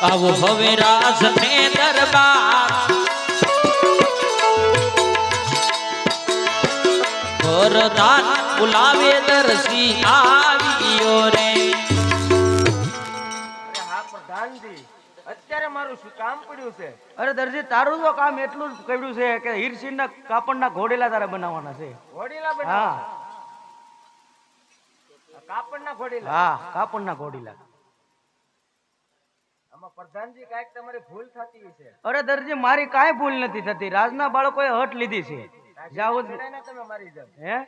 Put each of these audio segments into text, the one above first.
આવો હવે રાસ ને દરબાર. વરદાન બોલાવે દરસી આવ્યો રે. હા પ્રધાનજી અત્યારે મારું શું કામ પડ્યું છે? અરે દરજી તારું તો કામ એટલું જ કર્યું છે કે હીરસિંહના કાપડના ઘોડેલા તારે બનાવવાના છે. ઘોડીલા હા. બનાવ કાપડના ઘોડીલા? હા કાપડના ઘોડીલા આમાં પ્રધાનજી કાંઈક તમારી ભૂલ થતી છે અરે દરજી મારી કાંઈ ભૂલ નથી થતી. રાજના બાળકોએ હટ લીધી છે. હે?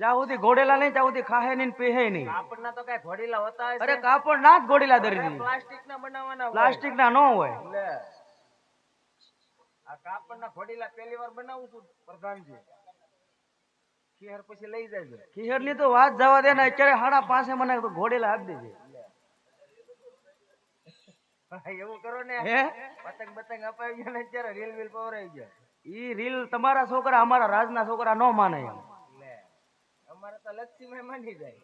જ્યાં સુધી ઘોડેલા નહીં ત્યાં સુધી ખાહે નહીં પીહે નહીં. કાપડના તો કઈ ઘોડેલા હોતા અરે કાપડ ના જ ઘોડેલા દરજી. પ્લાસ્ટિક ના બનાવવાના પ્લાસ્ટિક ના ન હોય. આ કાપડના ઘોડેલા પહેલી વાર બનાવું છું પ્રધાનજી. ખીહર પછી લઈ જાય ખીહરની તો વાત જવા દે ને અત્યારે હાડા પાસે મને ઘોડેલા આપી દેજે. એવું કરો ને. હે? પતંગ બતંગ અપાઈ ગયા ને અત્યારે રીલ વીલ પવરાઈ ગયા. ઈ રીલ તમારા છોકરા અમારા રાજના છોકરા નો માને એમ. અમારે તો લક્ષ્મી માની જાય.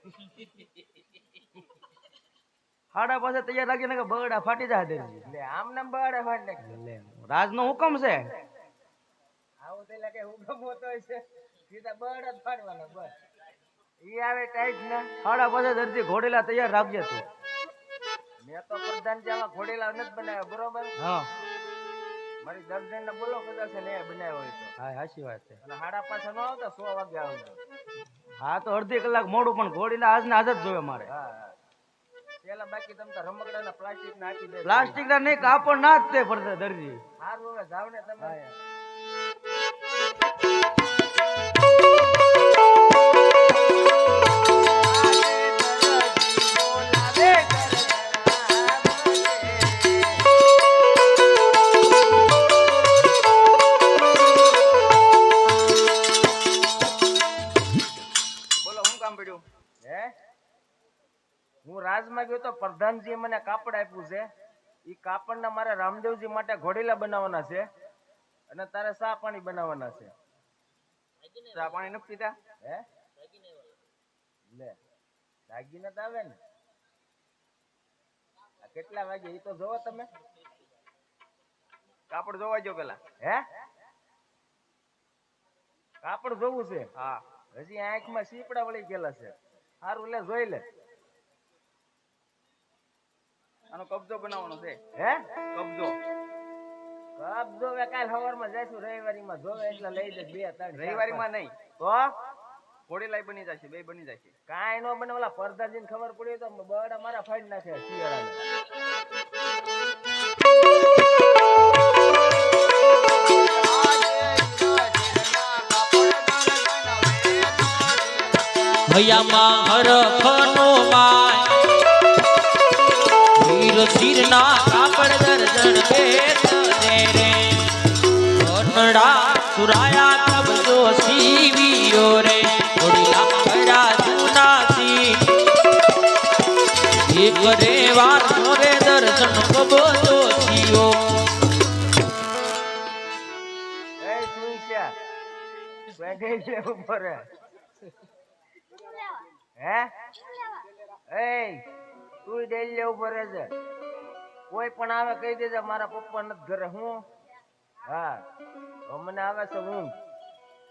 હાડા પાસે તૈયાર રાખીને કે બગડા ફાટી જાય દરજી લે આમ નામ બહાડે ફાટી નાખી લે રાજનો હુકમ છે. આવું તે લાગે હુકમ હોતો હોય છે. સીધા બગડા ફાડવાના બસ. ઈ આવે ટાઈટ ને. હાડા પાસે દરજી ઘોડેલા તૈયાર રાખજે તું. મેં તો પ્રધાન જેવા ઘોડેલા નથી બનાવ્યા બરોબર? હા. મારી દર્દન ને બોલો કદાચ ને બનાવ્યો હોય તો. હા સાચી વાત છે. અને હાડા પાછા ન આવતા સો વાગે આવજો હા તો અડધી કલાક મોડું પણ ઘોડીને આજ ને આજ જ જોવે મારે. પેલા બાકી તમે તો રમકડા ના પ્લાસ્ટિક ના આપી દે. પ્લાસ્ટિક ના નહીં કાપડ ના જ તે પડતે દરજી હારું હવે જાવ ને તમે મને કાપડ આપ્યું છે. ઈ કાપડના મારે રામદેવજી માટે ઘોડીલા બનાવવાના છે. અને તારે સા પાણી બનાવવાના છે. સા પાણી નથી પીતા? હે? લે દાગીને તો આવે ને. કેટલા વાગે? એ તો જોવો તમે. કાપડ જોવા જો પેલા. હે? કાપડ જોવું છે? હા. હજી આંખમાં સીપડા વળી ગયેલા છે. સારું લે જોઈ લે. આનો કબજો બનાવવાનો છે. હે? કબજો. કબજો જોવે કાલ સવારમાં જઈશું રવિવારીમાં જોવે એટલે લઈ જઈશ બે ત્રણ રવિવારીમાં નહીં. તો ઘોડીલાય બની જશે બે બની જશે. કાંઈ નો બને ઓલા પરદાજીને ખબર પડી તો બડા મારા ફાડી નાખે શિયાળાને. હૈયામાં હરખનો માય વીર શિરના કાપડ દર્જન ભેટ દે રે. કનડા સુરાયા કબજો સીવીયો રે. ઘોડીલા કર્યા જુનાસી એક દર્શન હે? એ તું દઈ લેવું ઉપર છે. કોઈ પણ આવે કહી દેજે મારા પપ્પા નથી ઘરે. હું? હા. હવે મને આવે છે હું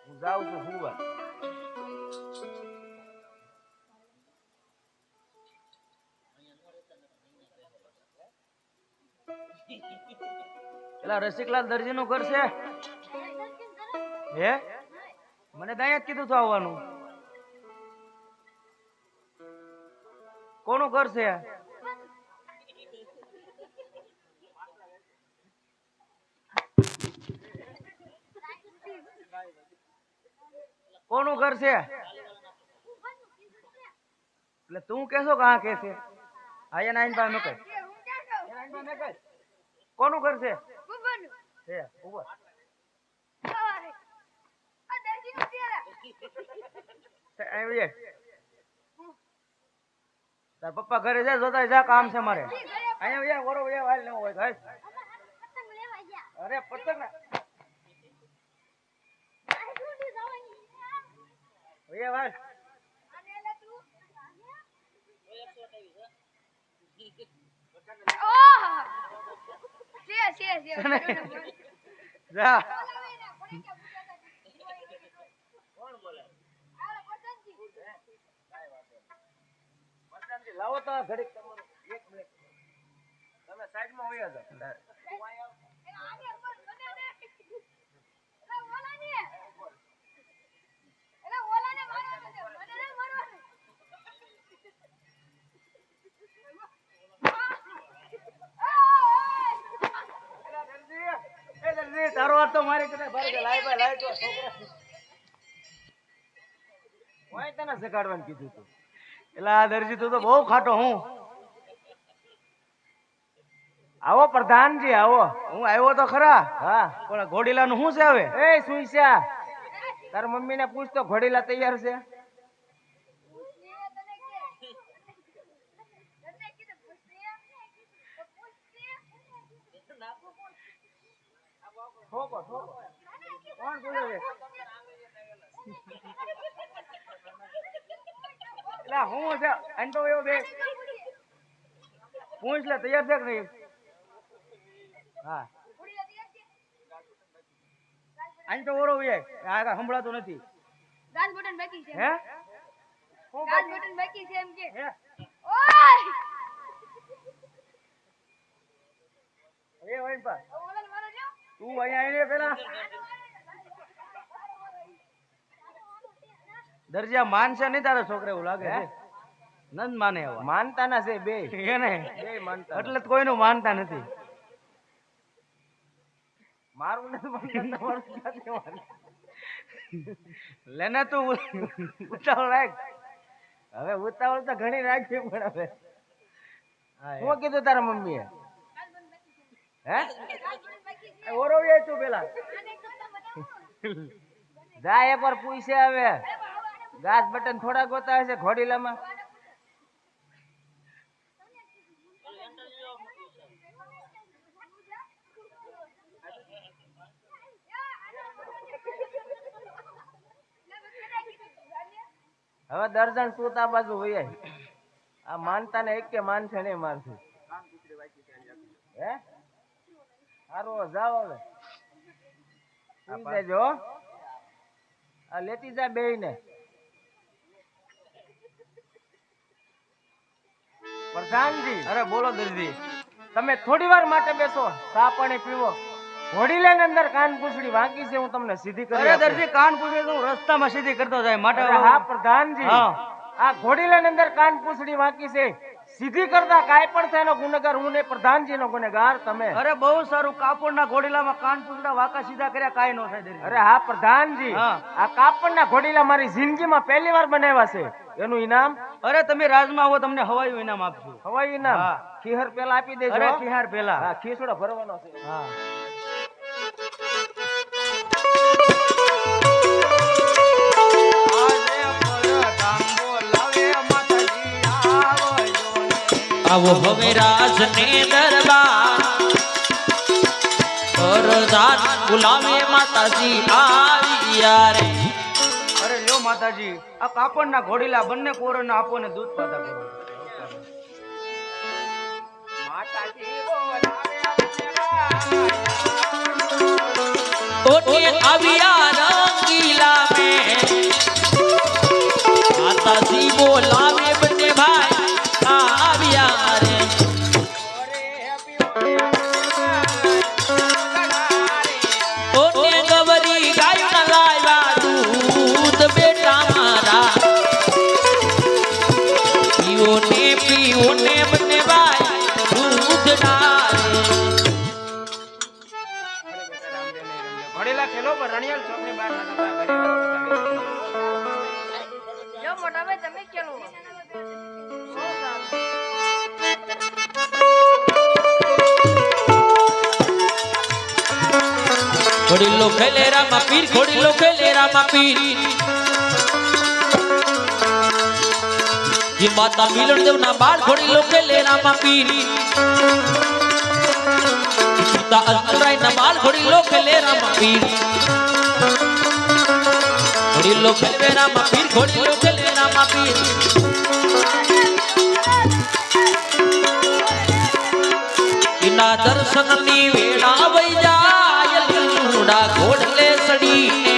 હું જાઉં છું સુવા. પેલા રસિકલાલ દરજી નું ઘર છે? હે મને તો જ કીધું હતું આવવાનું. કોનું ઘર છે? કોનું ઘર છે? એટલે તું કેશો કહા કે છે? આયા નાઈન પાસે મેં કઈ કોનું ઘર છે? છે ઉપર આવી જાય તાર પપ્પા ઘરે જાય જોતા જા કામ છે મારે. અહીંયા વ્યા વરો વ્યા વાલ ન હોય હાલ. અરે પતંગ ના. વાલ. ઓહ! છે છે છે જા. લાવો તો ઘડીક તમારો. એક મિનિટ. તમે સાઈડમાં જાઓ. એ તારો વાત તો મારી કને ભારે કે લાય ભાઈ, લાય તો છોકરા. તને શીખાડવાનું કીધું તું? એટલે આ દરજી તું તો બહુ ખાટો હું. આવો પ્રધાનજી આવો. હું આવ્યો તો ખરા. હા. પણ ઘોડીલાનું શું છે હવે? એ સુઈસા તાર મમ્મીને પૂછ તો ઘોડીલા તૈયાર છે? ઠોકો ઠોકો. કોણ બોલે છે એટલે હું છે? અન તો એવો બે. પૂંછ લે તૈયાર છે કે નહીં? હા. અન તો ઓરો વે આ સંભળાતો નથી. ગાજ બટન બાકી છે હે? ગાજ બટન બાકી છે એમ કે. ઓય! એ હોય પા. તું અહીંયા આવીને પેલા. દરજી માનશે નહીં તારા છોકરા એવું લાગે છે? નંદ માને એવા માનતા ના છે બે. એને બે એટલે તો કોઈનું માનતા નથી. મારું નથી તમારું લેને તું ઉતાવળ રાખ. હવે ઉતાવળ તો ઘણી રાખવી પણ હવે. હા, શું કીધું તારા મમ્મીએ? હે? એ ઓરો તું પેલા જા પર પૂછે હવે. ગાસ બટન થોડા ગોતા હશે ઘોડીલામાં. હવે દર્જન સુતા બાજુ હોય આ માનતા ને એક કે માનશે નહીં મારથી હે? સારું જાઓ હવે. લેતી જા બે ને પ્રધાનજી. અરે બોલો દરજી તમે થોડી વાર માટે બેસો ચા પાણી પીવો. ઘોડીલાની અંદર કાન પૂછડી વાંકી છે હું તમને સીધી કરી અરે. દરજી કાન પૂછડી હું રસ્તામાં સીધી કરતો જાય માટે હા પ્રધાનજી. હા. આ લઈને અંદર કાન પૂછડી વાંકી છે. સીધી કરતા કાંઈ પણ થાય એનો ગુનેગાર? હું ને પ્રધાનજી નો ગુનેગાર તમે? અરે બહુ સારું. કાપડના ઘોડીલામાં કાન પૂછડા વાકા સીધા કર્યા કાંઈ નો થાય અરે હા પ્રધાનજી. આ કાપડના ઘોડીલા મારી જિંદગીમાં પહેલી વાર બનાવ્યા છે. એનું ઇનામ? અરે તમે રાજમાં આવો તમને હવાયું ઇનામ આપજો. હવાયું ઇનામ? ખીહર પેલા આપી દેજો. ખીહર પેલા ખીસડો ભરવાનો છે. હા. આવો હવે રાજ ને દરબાર. વરદાન બોલાવે માતાજી આવ્યા રે અરે લ્યો માતાજી આ કાપડના ઘોડીલા બંને કોરોને આપો ને દૂધ પાતા કરો ઓટે આવ્યા રંગીલા મે. ખોડીલો ખેલે રામા પીર, ખોડીલો ખેલે રામા પીર. જે માતા મિલણ દેવ ના બાળ ખોડીલો ખેલે રામા પીર. પિતા અંતરાયના બાળ ખોડીલો ખેલે રામા પીર. ખોડીલો ખેલે રામા પીર, ખોડીલો ખેલે રામા પીર. દર્શનની વેળા વઈ જાય લીલુડા ઘોડલે સડીને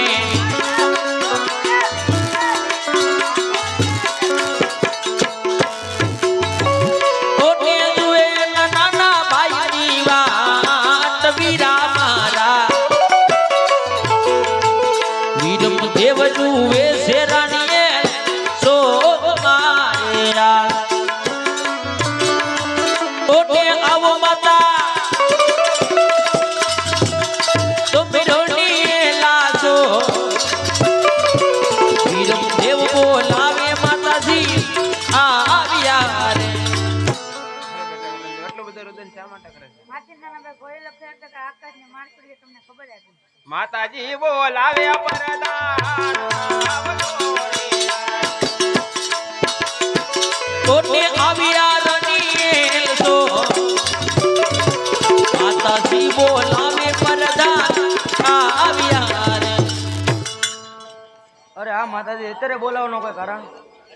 અરે હા માતાજી અત્યારે બોલાવવાનો કોઈ કારણ?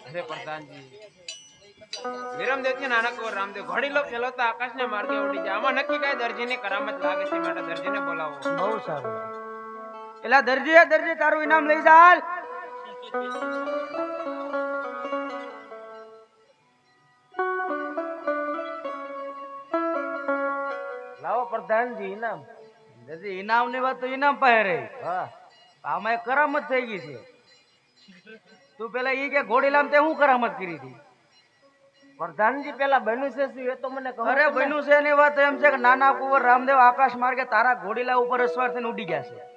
અરે પ્રધાનજી વિરમદેવજી નાનક રામદેવ ઘડી લો ખેલોતા આકાશને માર્ગે ઉડી જાય. આમાં નક્કી કઈ દરજીની કરામત લાગે છે માટે દરજીને બોલાવો. બહુ સારું. એલા દરજી દરજી તારું ઇનામ લઈ જા લાવો પ્રધાનજી ઇનામ. દરજી ઇનામની વાત તો ઇનામ પાસે રહી. હા. આમાં કરામત થઈ ગઈ છે. તું પેલા ઈ કે ઘોડીલામ તે હું કરામત કરી હતી? પ્રધાનજી પેલા બન્યું છે શું? એ તો મને કહો અરે બન્યું છે એની વાત એમ છે કે નાના કુંવર રામદેવ આકાશ માર્ગે તારા ઘોડીલા ઉપર અસવાર થઈને ઉડી ગયા છે.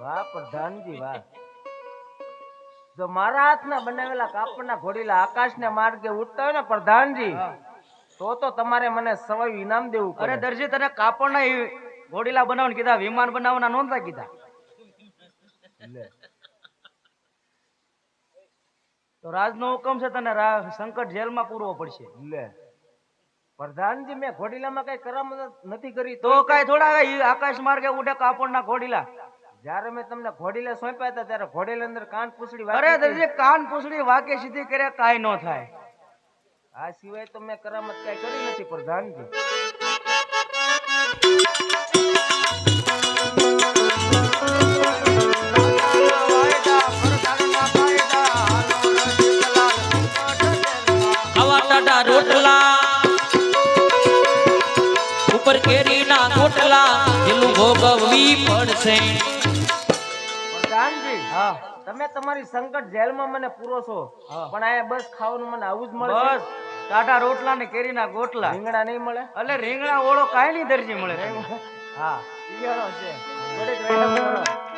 વાહ પ્રધાનજી વાહ. જો મારા હાથના બનાવેલા કાપડના ઘોડીલા આકાશને માર્ગે ઉડતા હોય ને પ્રધાનજી તો તો તમારે મને સવાય ઇનામ દેવું અરે દરજી તને કાપડના ઘોડીલા બનાવવાનું કીધા વિમાન બનાવવાના નોંધતા કીધા. તો રાજનો હુકમ છે તને સંકટ જેલમાં પૂરવો પડશે. લે. પ્રધાનજી મેં ઘોડીલામાં કઈ કરામત નથી કરી. તો કઈ થોડા આકાશ માર્ગે ઉડે કાપડના ઘોડીલા. જ્યારે મેં તમને ઘોડીલે સોંપ્યા હતા ત્યારે ઘોડીલે અંદર કાન પૂછડી અરે દરજી કાન પૂછડી વાકે સીધી કરે કાંઈ ન થાય. આ સિવાય તો મેં કરામત કઈ કરી નથી પ્રધાનજી રોટલા ઉપર કેરીના રોટલા એનું ભોગવવી પડશે. તમે તમારી સંકટ જેલમાં મને પૂરો છો. પણ આ બસ ખાવાનું મને આવું જ મળે બસ. ટાટા રોટલા ને કેરીના ગોટલા. રીંગણા નહીં મળે? એટલે રીંગણા ઓળો કાંઈ નહીં દરજી મળે. હા. ઈયાળો છે. થોડીક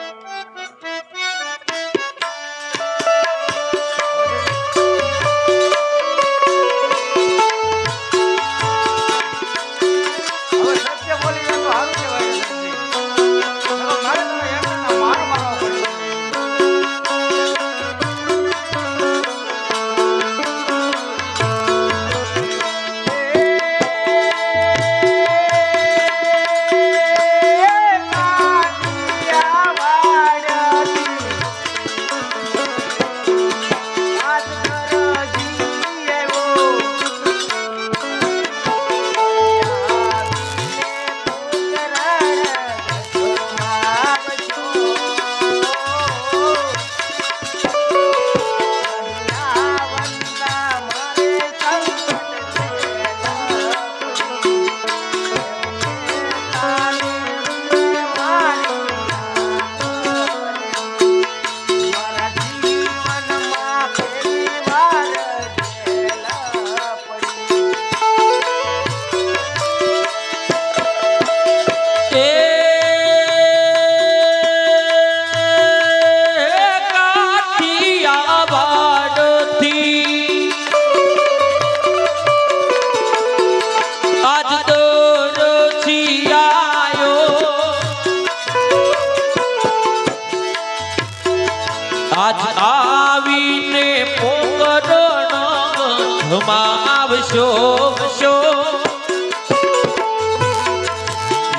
આવશો શો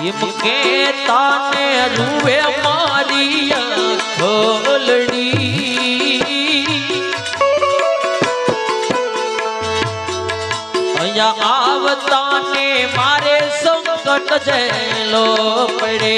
એમ કે તાને રૂવે મારી ખોલડી અહીંયા આવતાને મારે સંકટ જેલો પડે.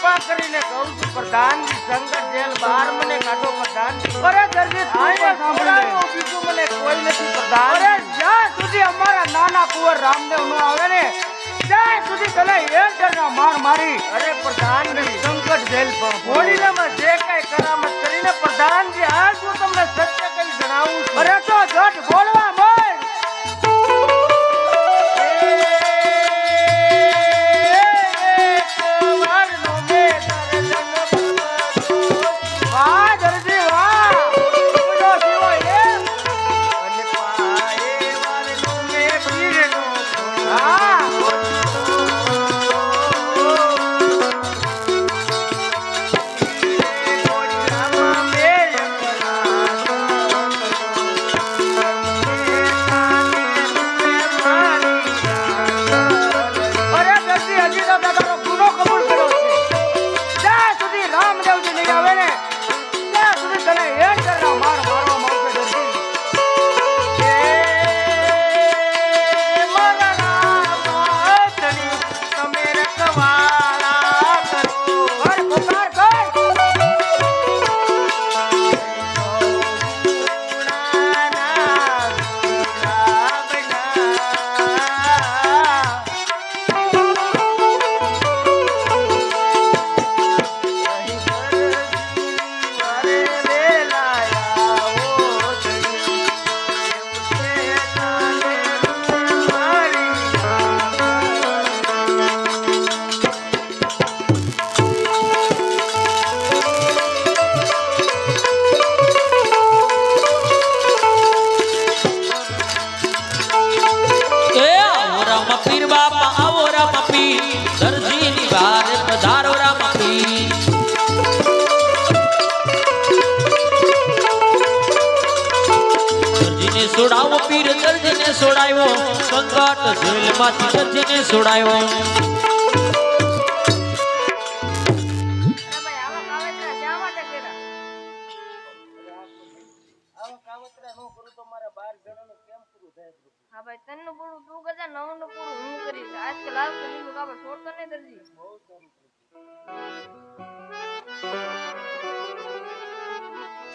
કૃપા કરીને કહું છું પ્રધાન સંકટ જેલ બહાર મને કાઢો પ્રધાન અરે દરજી બીજું મને કોઈ નથી પ્રધાન અરે જ્યાં સુધી અમારા નાના કુંવર રામદેવ નો આવે ને. ત્યાં સુધી તને એન્ટરના માર મારી. અરે પ્રધાન સંકટ જેલ પર હોળીલામાં જે કઈ કરામત કરીને પ્રધાનજી આજ હું તમને સત્ય કઈ જણાવું છું. અરે તો જટ બોલવા છોડાવ્યો સંકટ જેલમાંથી દરજીને છોડાવ્યો અરે ભાઈ આવા કાવતરા શા માટે કર્યા હા ભાઈ, તનનું પૂરું તું કરજા નવનું પૂરું હું કરીશ. આજકાલ આવશે નીલું કાપડ છોડતો નહીં દરજી.